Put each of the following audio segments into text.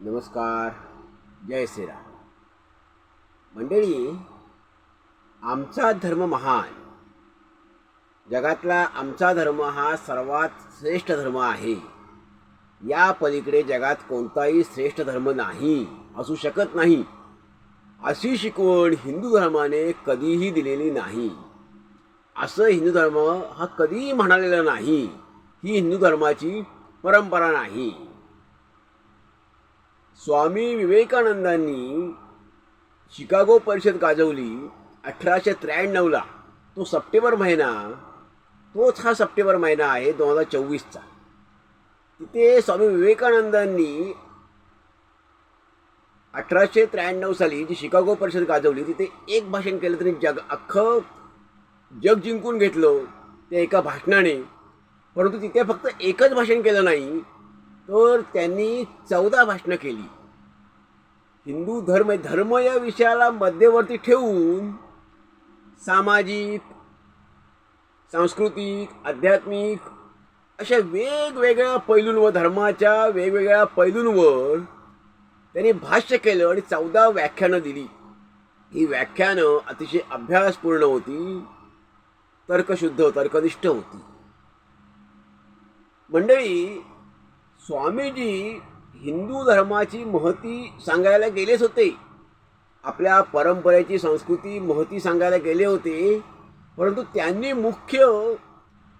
नमस्कार जय श्रीराम. मंडळी आमचा धर्म महान. जगातला आमचा धर्म हा सर्वात श्रेष्ठ धर्म आहे. या पलीकडे जगात कोणताही श्रेष्ठ धर्म नाही असू शकत नाही. अशी शिकवण हिंदू धर्माने कधीही दिलेली नाही. असं हिंदू धर्म हा कधीही म्हणालेला नाही. ही हिंदू धर्माची परंपरा नाही. स्वामी विवेकानंदांनी शिकागो परिषद गाजवली अठराशे त्र्याण्णवला. तो सप्टेंबर महिना तोच हा सप्टेंबर महिना आहे दोन हजार चोवीसचा. तिथे स्वामी विवेकानंदांनी अठराशे त्र्याण्णव साली जी शिकागो परिषद गाजवली तिथे एक भाषण केलं तरी जग अख्खं जग जिंकून घेतलं त्या एका भाषणाने. परंतु तिथे फक्त एकच भाषण केलं नाही तर त्यांनी चौदा भाषणं केली. हिंदू धर्म धर्म या विषयाला मध्यवर्ती ठेवून सामाजिक सांस्कृतिक आध्यात्मिक अशा वेगवेगळ्या पैलूंवर धर्माच्या वेगवेगळ्या पैलूंवर त्यांनी भाष्य केलं आणि चौदा व्याख्यानं दिली. ही व्याख्यानं अतिशय अभ्यासपूर्ण होती तर्कशुद्ध तर्कनिष्ठ होती. मंडळी स्वामीजी हिंदू धर्माची महती सांगायला गेलेच होते. आपल्या परंपरेची संस्कृती महती सांगायला गेले होते. परंतु त्यांनी मुख्य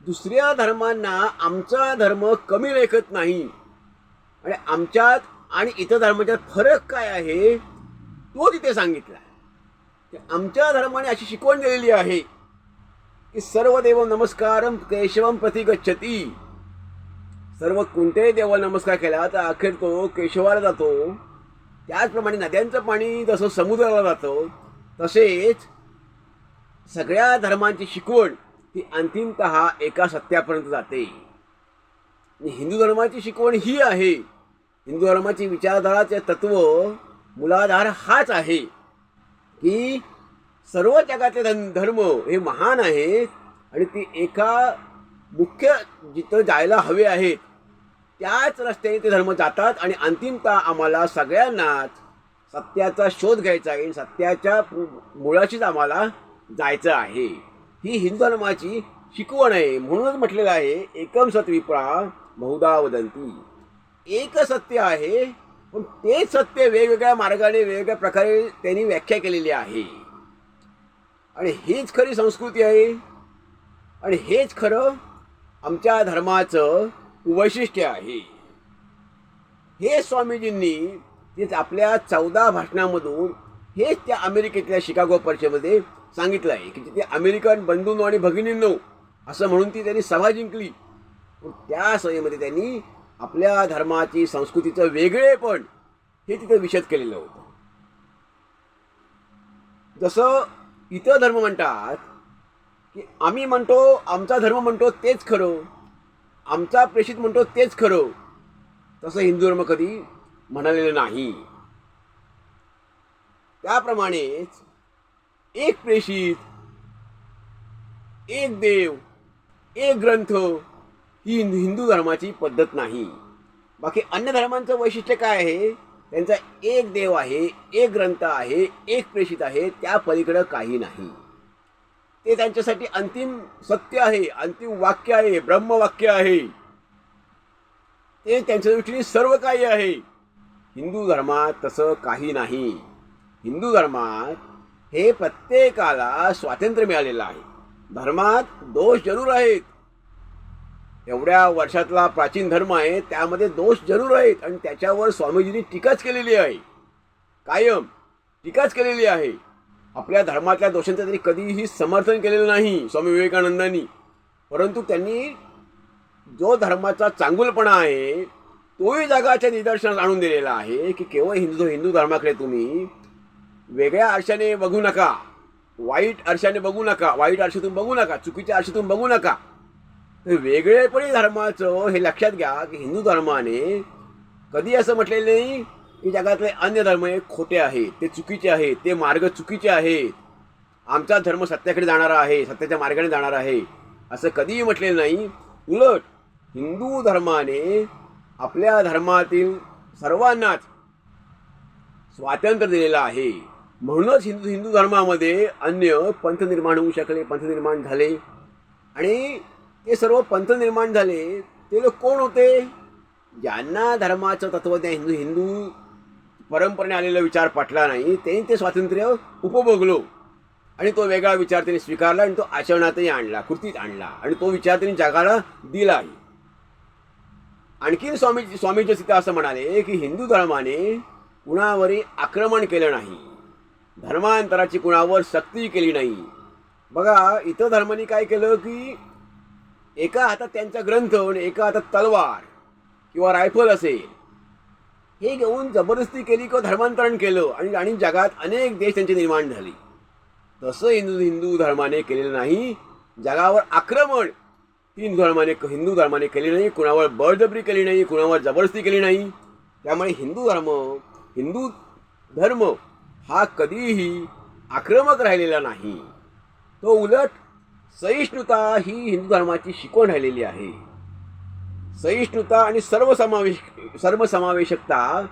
दुसऱ्या धर्मांना आमचा धर्म कमी लेखत नाही. आणि आमच्यात आणि इतर धर्माच्यात फरक काय आहे तो तिथे सांगितला. आमच्या धर्माने अशी शिकवण दिलेली आहे की सर्व देव नमस्कारम केशवम प्रति गच्छती. सर्व कोणत्याही देवाला नमस्कार केला तर अखेर तो केशवाला जातो. त्याचप्रमाणे नद्यांचं पाणी जसं समुद्राला जातं तसेच सगळ्या धर्मांची शिकवण ती अंतिमत एका सत्यापर्यंत जाते. हिंदू धर्माची शिकवण ही आहे. हिंदू धर्माची विचारधाराचे तत्व मुलाधार हाच आहे की सर्व जगातले धन धर्म हे महान आहेत आणि ती एका मुख्य जिथं जायला हवे आहेत त्याच रस्त्याने ते धर्म जातात आणि अंतिमतः आम्हाला सगळ्यांनाच सत्याचा शोध घ्यायचा आहे. सत्याच्या मुळाशीच आम्हाला जायचं आहे. ही हिंदू धर्माची शिकवण आहे. म्हणूनच म्हटलेलं आहे एकम सत्विप्रा बहुधा वदंती एक सत्य आहे पण तेच सत्य वेगवेगळ्या मार्गाने वेगवेगळ्या प्रकारे त्यांनी व्याख्या केलेली आहे. आणि हीच खरी संस्कृती आहे. आणि हेच खरं आमच्या धर्माचं वैशिष्ट्य आहे. हे स्वामीजींनी तेच आपल्या चौदा भाषणामधून हेच त्या अमेरिकेतल्या शिकागो परिषदेमध्ये सांगितलं आहे की तिथे अमेरिकन बंधूंनो आणि भगिनींनो असं म्हणून ती त्यांनी सभा जिंकली. पण त्या सभेमध्ये त्यांनी आपल्या धर्माची संस्कृतीचं वेगळेपण हे तिथे विषद केलेलं होतं. जसं इतर धर्म म्हणतात की आम्ही म्हणतो आमचा धर्म म्हणतो तेच खरं. आमचा प्रेषित म्हणतो तेच खरं. तसं हिंदू धर्म कधी म्हणालेलं नाही. त्याप्रमाणेच एक प्रेषित एक देव एक ग्रंथ ही हिंदू धर्माची पद्धत नाही. बाकी अन्य धर्मांचं वैशिष्ट्य काय आहे? त्यांचा एक देव आहे एक ग्रंथ आहे एक प्रेषित आहे त्या पलीकडं काही नाही. ते त्यांच्यासाठी अंतिम सत्य आहे अंतिम वाक्य आहे ब्रह्मवाक्य आहे. ते त्यांच्या दृष्टीने सर्व काही आहे. हिंदू धर्मात तसं काही नाही. हिंदू धर्मात हे प्रत्येकाला स्वातंत्र्य मिळालेलं आहे. धर्मात दोष जरूर आहेत. एवढ्या वर्षातला प्राचीन धर्म आहे त्यामध्ये दोष जरूर आहेत. आणि त्याच्यावर स्वामीजींनी टीकाच केलेली आहे. कायम टीकाच केलेली आहे. आपल्या धर्मातल्या दोषांचं त्यांनी कधीही समर्थन केलेलं नाही स्वामी विवेकानंदांनी. परंतु त्यांनी जो धर्माचा चांगुलपणा आहे तोही जगाच्या निदर्शनास आणून दिलेला आहे की केवळ हिंदू हिंदू धर्माकडे तुम्ही वेगळ्या आरशाने बघू नका वाईट आरशाने बघू नका वाईट आरशातून बघू नका चुकीच्या आरशातून बघू नका. तर वेगळेपणी धर्माचं हे लक्षात घ्या की हिंदू धर्माने कधी असं म्हटलेलं नाही की जगातले अन्य धर्म हे खोटे आहेत ते चुकीचे आहेत ते मार्ग चुकीचे आहेत. आमचा धर्म सत्याकडे जाणारा आहे सत्याच्या मार्गाने जाणारा आहे. असं कधीही म्हटलेलं नाही. उलट हिंदू धर्माने आपल्या धर्मातील सर्वांनाच स्वातंत्र्य दिलेलं आहे. म्हणूनच हिंदू हिंदू धर्मामध्ये अन्य पंथ निर्माण होऊ शकले पंथ निर्माण झाले. आणि ते सर्व पंथ निर्माण झाले ते लोक कोण होते? ज्यांना धर्माचं तत्वज्ञान हिंदू हिंदू परंपरेने आलेला विचार पटला नाही त्यांनी ते स्वातंत्र्य उपभोगलो. आणि तो वेगळा विचार त्यांनी स्वीकारला आणि तो आचरणातही आणला कृतीत आणला. आणि तो विचार त्यांनी जगाला दिलाही आणखीन स्वामी स्वामीजी तिथं असं म्हणाले की हिंदू धर्माने कुणावरही आक्रमण केलं नाही. धर्मांतराची कुणावर सक्ती केली नाही. बघा इतर धर्माने काय केलं की एका हातात त्यांचा ग्रंथ आणि एका हातात तलवार किंवा रायफल असेल. हे घेऊन जबरदस्ती केली किंवा धर्मांतरण केलं आणि आणि जगात अनेक देश त्यांचे निर्माण झाले. तसं हिंदू हिंदू धर्माने केलेलं नाही. जगावर आक्रमण हिंदू धर्माने हिंदू धर्माने केली नाही. कुणावर बळजबरी केली नाही कुणावर जबरदस्ती केली नाही. त्यामुळे हिंदू धर्म हिंदू धर्म हा कधीही आक्रमक राहिलेला नाही. तो उलट सहिष्णुता ही हिंदू धर्माची शिकवण राहिलेली आहे. सहिष्णुता आणि सर्वसमावेश सर्वसमावेशकता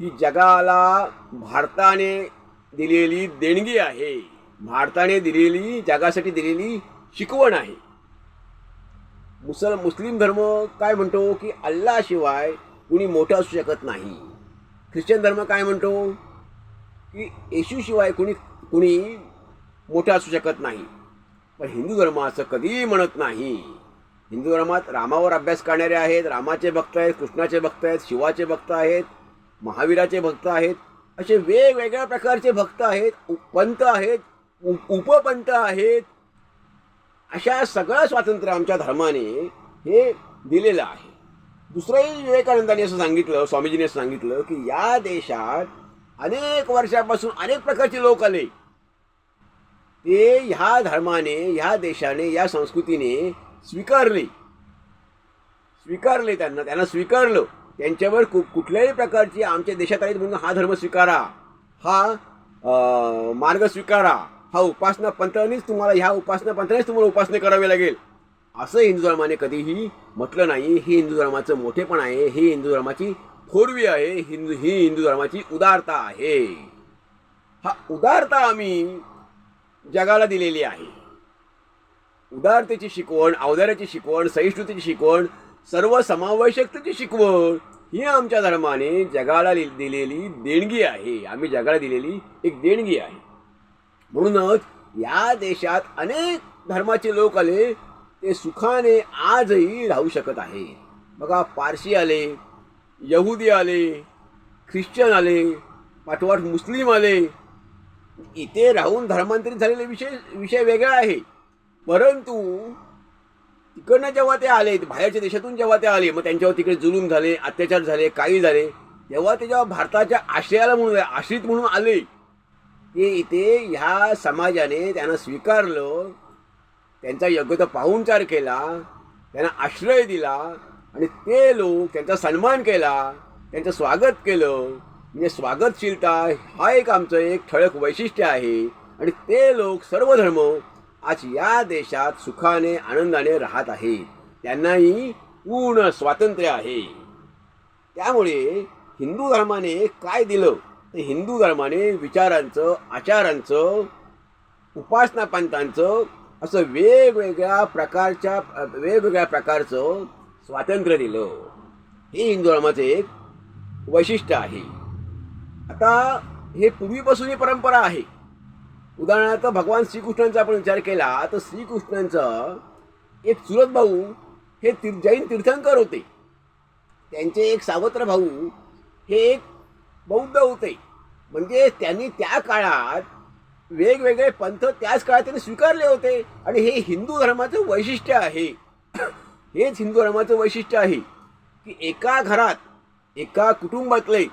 ही जगाला भारताने दिलेली देणगी आहे. भारताने दिलेली जगासाठी दिलेली शिकवण आहे. मुसल मुस्लिम धर्म काय म्हणतो की अल्लाशिवाय कुणी मोठं असू शकत नाही. ख्रिश्चन धर्म काय म्हणतो की येशूशिवाय कुणी कुणी मोठं असू शकत नाही. पण हिंदू धर्म असं कधीही म्हणत नाही. हिंदू धर्मात रामावर अभ्यास करणारे आहेत रामाचे भक्त आहेत कृष्णाचे भक्त आहेत शिवाचे भक्त आहेत महावीराचे भक्त आहेत असे वेगवेगळ्या प्रकारचे भक्त आहेत पंत आहेत उपपंत आहेत. अशा सगळं स्वातंत्र्य आमच्या धर्माने हे दिलेलं आहे. दुसरंही विवेकानंदांनी असं सांगितलं स्वामीजीने असं सांगितलं की या देशात अनेक वर्षापासून अनेक प्रकारचे लोक आले. ते ह्या धर्माने ह्या देशाने या संस्कृतीने स्वीकारले. स्वीकारले त्यांना. त्यांना स्वीकारलं. त्यांच्यावर कु कुठल्याही प्रकारची आमच्या देशात आहेत म्हणून हा धर्म स्वीकारा. हा मार्ग स्वीकारा. हा उपासना पंथानेच तुम्हाला ह्या उपासना पंथानेच तुम्हाला उपासना करावी लागेल. असं हिंदू धर्माने कधीही म्हटलं नाही. हे हिंदू धर्माचं मोठेपण आहे. ही हिंदू धर्माची थोरवी आहे. हिंदू ही हिंदू धर्माची उदारता आहे. हा उदारता आम्ही जगाला दिलेली आहे. उदारतेची शिकवण अवधाराची शिकवण सहिष्णुतेची शिकवण सर्व समावेशकतेची शिकवण ही आमच्या धर्माने जगाला दिलेली देणगी आहे. आम्ही जगाला दिलेली एक देणगी आहे. म्हणूनच या देशात अनेक धर्माचे लोक आले ते सुखाने आजही राहू शकत आहे. बघा पारशी आले यहुदी आले ख्रिश्चन आले पाठवाट मुस्लिम आले इथे राहून धर्मांतरित झालेले विषय विषय वेगळा आहे. परंतु तिकडनं जेव्हा ते आले बाहेरच्या देशातून जेव्हा ते आले मग त्यांच्यावर तिकडे जुलूम झाले अत्याचार झाले काही झाले तेव्हा ते जेव्हा भारताच्या आश्रयाला म्हणून आश्रित म्हणून आले ते इथे ह्या समाजाने त्यांना स्वीकारलं त्यांचा योग्यता पाहुणचार केला त्यांना आश्रय दिला आणि ते लोक त्यांचा सन्मान केला त्यांचं स्वागत केलं. म्हणजे स्वागतशीलता हा एक आमचं एक ठळक वैशिष्ट्य आहे. आणि ते लोक सर्व धर्म आज या देशात सुखाने आनंदाने राहत आहेत त्यांनाही पूर्ण स्वातंत्र्य आहे. त्यामुळे हिंदू धर्माने काय दिलं? तर हिंदू धर्माने विचारांचं आचारांचं उपासना पंथांचं असं वेगवेगळ्या प्रकारच्या वेगवेगळ्या प्रकारचं स्वातंत्र्य दिलं. हे हिंदू धर्माचं एक वैशिष्ट्य आहे. आता हे पूर्वीपासून ही परंपरा आहे. उदाहरणार्थ भगवान श्रीकृष्णांचा आपण विचार केला तर श्रीकृष्णांचं एक चुरत भाऊ हे तीर्थ जैन तीर्थंकर होते. त्यांचे एक सावत्र भाऊ हे एक बौद्ध होते. म्हणजे त्यांनी त्या काळात वेगवेगळे पंथ त्याच काळात त्यांनी स्वीकारले होते. आणि हे हिंदू धर्माचं वैशिष्ट्य आहे. हेच हिंदू धर्माचं वैशिष्ट्य आहे की एका घरात एका कुटुंबातले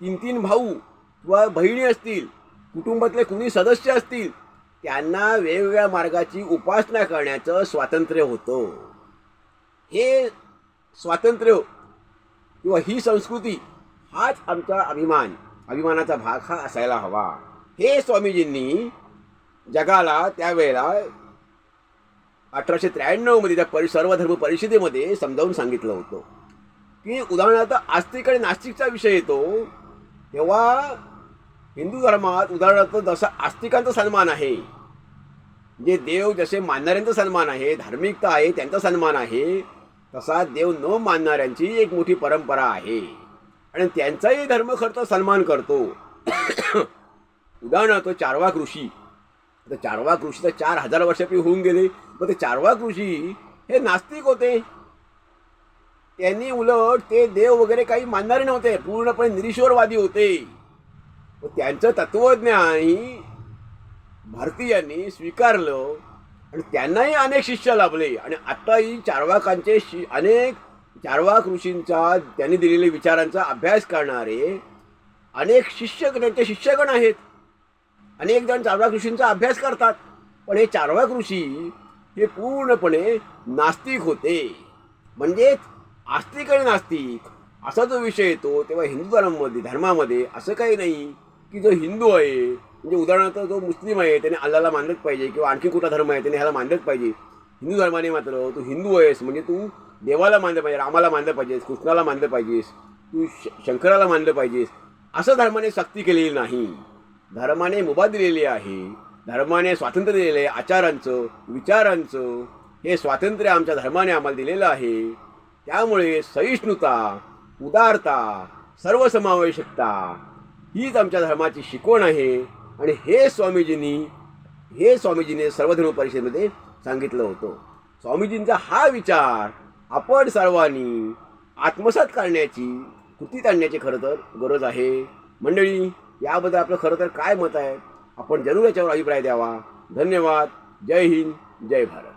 तीन तीन भाऊ किंवा बहिणी असतील कुटुंबातले कुणी सदस्य असतील त्यांना वेगवेगळ्या मार्गाची उपासना करण्याचं स्वातंत्र्य होतं. हे स्वातंत्र्य किंवा ही संस्कृती हाच आमचा अभिमान अभिमानाचा भाग हा असायला हवा. हे स्वामीजींनी जगाला त्यावेळेला अठराशे त्र्याण्णवमध्ये त्या परि सर्वधर्म परिषदेमध्ये समजावून सांगितलं होतं. की उदाहरणार्थ आस्तिक आणि नास्तिकचा विषय येतो तेव्हा हिंदू धर्मात उदाहरणार्थ जसा आस्तिकांचा सन्मान आहे जे देव जसे मानणाऱ्यांचा सन्मान आहे धार्मिकता आहे त्यांचा सन्मान आहे तसा देव न मानणाऱ्यांची एक मोठी परंपरा आहे. आणि त्यांचाही धर्म खरं सन्मान करतो. उदाहरणार्थ चारवाक ऋषी. तर चारवा ऋषी तर चार हजार वर्षापूर्वी होऊन गेले मग ते चारवा ऋषी हे नास्तिक होते. त्यांनी उलट ते देव वगैरे काही मानणारे नव्हते पूर्णपणे निरीश्वरवादी होते. त्यांचं त्यांचं तत्वज्ञानही भारतीयांनी स्वीकारलं आणि त्यांनाही अनेक शिष्य लाभले. आणि आत्ताही चारवाकांचे शि अनेक चारवाक ऋषींचा त्यांनी दिलेल्या विचारांचा अभ्यास करणारे अनेक शिष्य त्यांचे शिष्यगण आहेत. अनेक जण चारवाक ऋषींचा अभ्यास करतात. पण हे चारवाक ऋषी हे पूर्णपणे नास्तिक होते. म्हणजेच आस्तिक आणि नास्तिक असा जो विषय येतो तेव्हा हिंदू धर्मामध्ये धर्मामध्ये असं काही नाही. की जो हिंदू आहे म्हणजे उदाहरणार्थ जो मुस्लिम आहे त्याने अल्लाला मानलंच पाहिजे किंवा आणखी कुठला धर्म आहे त्याने ह्याला मानलंच पाहिजे. हिंदू धर्माने मात्र तू हिंदू आहेस म्हणजे तू देवाला मानलं पाहिजे रामाला मानलं पाहिजेस कृष्णाला मानलं पाहिजेस तू श शंकराला मानलं पाहिजेस असं धर्माने सक्ती केलेली नाही. धर्माने मुभा दिलेली आहे. धर्माने स्वातंत्र्य दिलेलं आहे आचारांचं विचारांचं. हे स्वातंत्र्य आमच्या धर्माने आम्हाला दिलेलं आहे. त्यामुळे सहिष्णुता उदारता सर्वसमावेशकता हीच आमच्या धर्माची शिकवण आहे. आणि हे स्वामीजींनी हे स्वामीजीने सर्वधर्म परिषदेमध्ये सांगितलं होतं. स्वामीजींचा हा विचार आपण सर्वांनी आत्मसात करण्याची कृतीत आणण्याची खरं तर गरज आहे. मंडळी याबद्दल आपलं खरं तर काय मत आहे? आपण जरूर याच्यावर अभिप्राय द्यावा. धन्यवाद. जय हिंद. जय भारत.